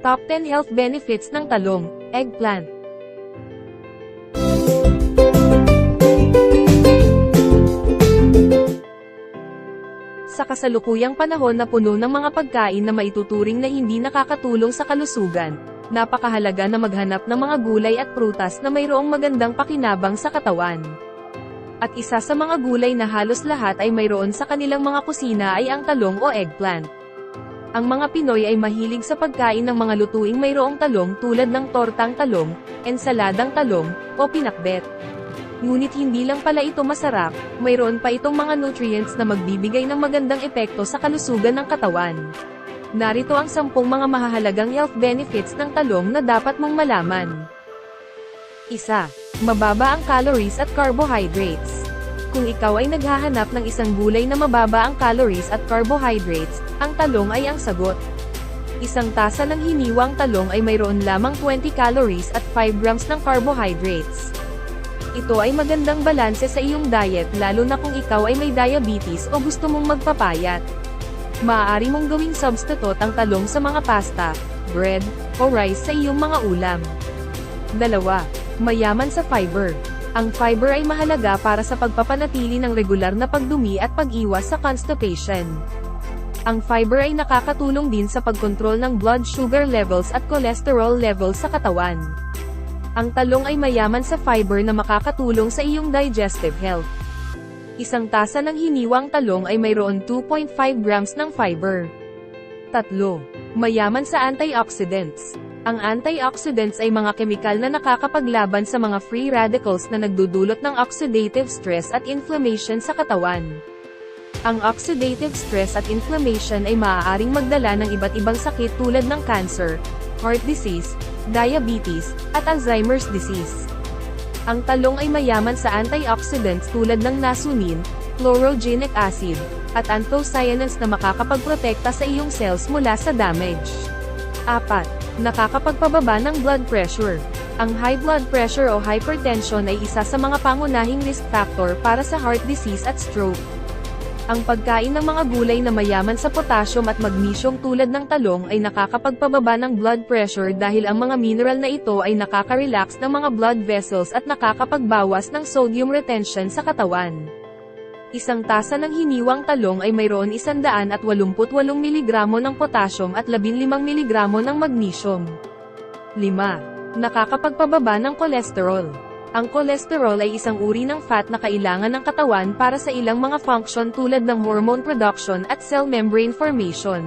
Top 10 Health Benefits ng Talong, Eggplant Sa kasalukuyang panahon na puno ng mga pagkain na maituturing na hindi nakakatulong sa kalusugan, napakahalaga na maghanap ng mga gulay at prutas na mayroong magandang pakinabang sa katawan. At isa sa mga gulay na halos lahat ay mayroon sa kanilang mga kusina ay ang talong o eggplant. Ang mga Pinoy ay mahilig sa pagkain ng mga lutuing mayroong talong tulad ng tortang talong, ensaladang talong, o pinakbet. Ngunit hindi lang pala ito masarap, mayroon pa itong mga nutrients na magbibigay ng magandang epekto sa kalusugan ng katawan. Narito ang sampung mga mahahalagang health benefits ng talong na dapat mong malaman. Isa, Mababa ang calories at carbohydrates. Kung ikaw ay naghahanap ng isang gulay na mababa ang calories at carbohydrates, ang talong ay ang sagot. Isang tasa ng hiniwang talong ay mayroon lamang 20 calories at 5 grams ng carbohydrates. Ito ay magandang balanse sa iyong diet lalo na kung ikaw ay may diabetes o gusto mong magpapayat. Maaari mong gawing substitute ang talong sa mga pasta, bread, o rice sa iyong mga ulam. Dalawa, mayaman sa fiber. Ang fiber ay mahalaga para sa pagpapanatili ng regular na pagdumi at pag-iwas sa constipation. Ang fiber ay nakakatulong din sa pagkontrol ng blood sugar levels at cholesterol levels sa katawan. Ang talong ay mayaman sa fiber na makakatulong sa iyong digestive health. Isang tasa ng hiniwang talong ay mayroon 2.5 grams ng fiber. Tatlo, mayaman sa antioxidants. Ang antioxidants ay mga kemikal na nakakapaglaban sa mga free radicals na nagdudulot ng oxidative stress at inflammation sa katawan. Ang oxidative stress at inflammation ay maaaring magdala ng iba't ibang sakit tulad ng cancer, heart disease, diabetes, at Alzheimer's disease. Ang talong ay mayaman sa antioxidants tulad ng nasunin, chlorogenic acid, at anthocyanins na makakapagprotekta sa iyong cells mula sa damage. 4. Nakakapagpababa ng blood pressure. Ang high blood pressure o hypertension ay isa sa mga pangunahing risk factor para sa heart disease at stroke. Ang pagkain ng mga gulay na mayaman sa potassium at magnesium tulad ng talong ay nakakapagpababa ng blood pressure dahil ang mga mineral na ito ay nakaka-relax ng mga blood vessels at nakakapagbawas ng sodium retention sa katawan. Isang tasa ng hiniwang talong ay mayroon 188 mg ng potassium at 15 mg ng magnesium. 5. Nakakapagpababa ng kolesterol. Ang kolesterol ay isang uri ng fat na kailangan ng katawan para sa ilang mga function tulad ng hormone production at cell membrane formation.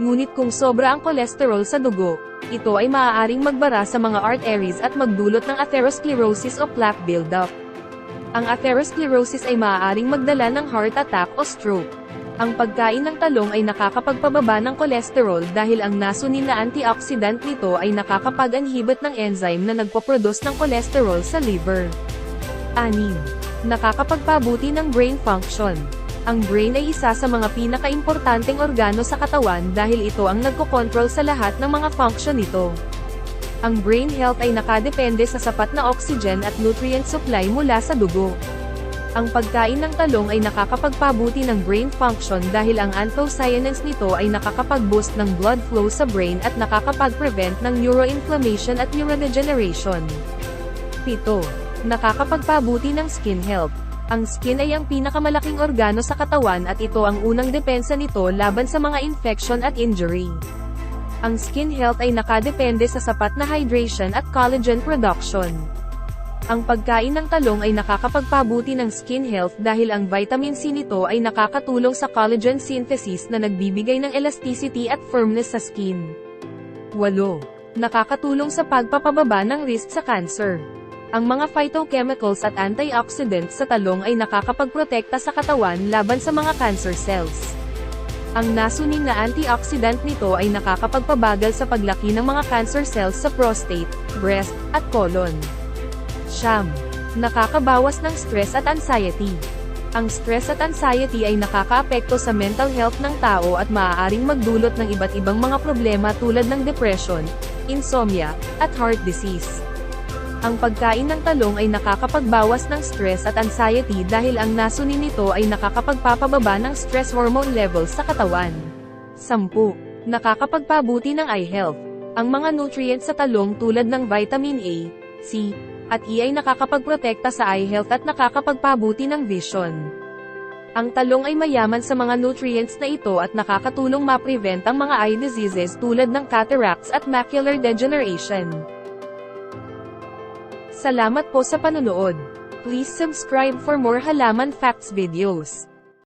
Ngunit kung sobra ang kolesterol sa dugo, ito ay maaaring magbara sa mga arteries at magdulot ng atherosclerosis o plaque buildup. Ang atherosclerosis ay maaaring magdala ng heart attack o stroke. Ang pagkain ng talong ay nakakapagpababa ng kolesterol dahil ang nasunin na antioxidant nito ay nakakapag-anhibit ng enzyme na nagpoproduce ng kolesterol sa liver. 6. Nakakapagpabuti ng brain function. Ang brain ay isa sa mga pinakaimportanteng organo sa katawan dahil ito ang nagkokontrol sa lahat ng mga function nito. Ang brain health ay nakadepende sa sapat na oxygen at nutrient supply mula sa dugo. Ang pagkain ng talong ay nakakapagpabuti ng brain function dahil ang anthocyanins nito ay nakakapag-boost ng blood flow sa brain at nakakapag-prevent ng neuroinflammation at neurodegeneration. 7. Nakakapagpabuti ng skin health. Ang skin ay ang pinakamalaking organo sa katawan at ito ang unang depensa nito laban sa mga infection at injury. Ang skin health ay nakadepende sa sapat na hydration at collagen production. Ang pagkain ng talong ay nakakapagpabuti ng skin health dahil ang vitamin C nito ay nakakatulong sa collagen synthesis na nagbibigay ng elasticity at firmness sa skin. 8. Nakakatulong sa pagpapababa ng risk sa cancer. Ang mga phytochemicals at antioxidants sa talong ay nakakapagprotekta sa katawan laban sa mga cancer cells. Ang nasuning na antioxidant nito ay nakakapagpabagal sa paglaki ng mga cancer cells sa prostate, breast, at colon. Siyam. Nakakabawas ng stress at anxiety. Ang stress at anxiety ay nakakaapekto sa mental health ng tao at maaaring magdulot ng iba't ibang mga problema tulad ng depression, insomnia, at heart disease. Ang pagkain ng talong ay nakakapagbawas ng stress at anxiety dahil ang nasunin nito ay nakakapagpapababa ng stress hormone levels sa katawan. 10. Nakakapagpabuti ng eye health. Ang mga nutrients sa talong tulad ng vitamin A, C, at E ay nakakapagprotekta sa eye health at nakakapagpabuti ng vision. Ang talong ay mayaman sa mga nutrients na ito at nakakatulong ma-prevent ang mga eye diseases tulad ng cataracts at macular degeneration. Salamat po sa panonood. Please subscribe for more halaman facts videos.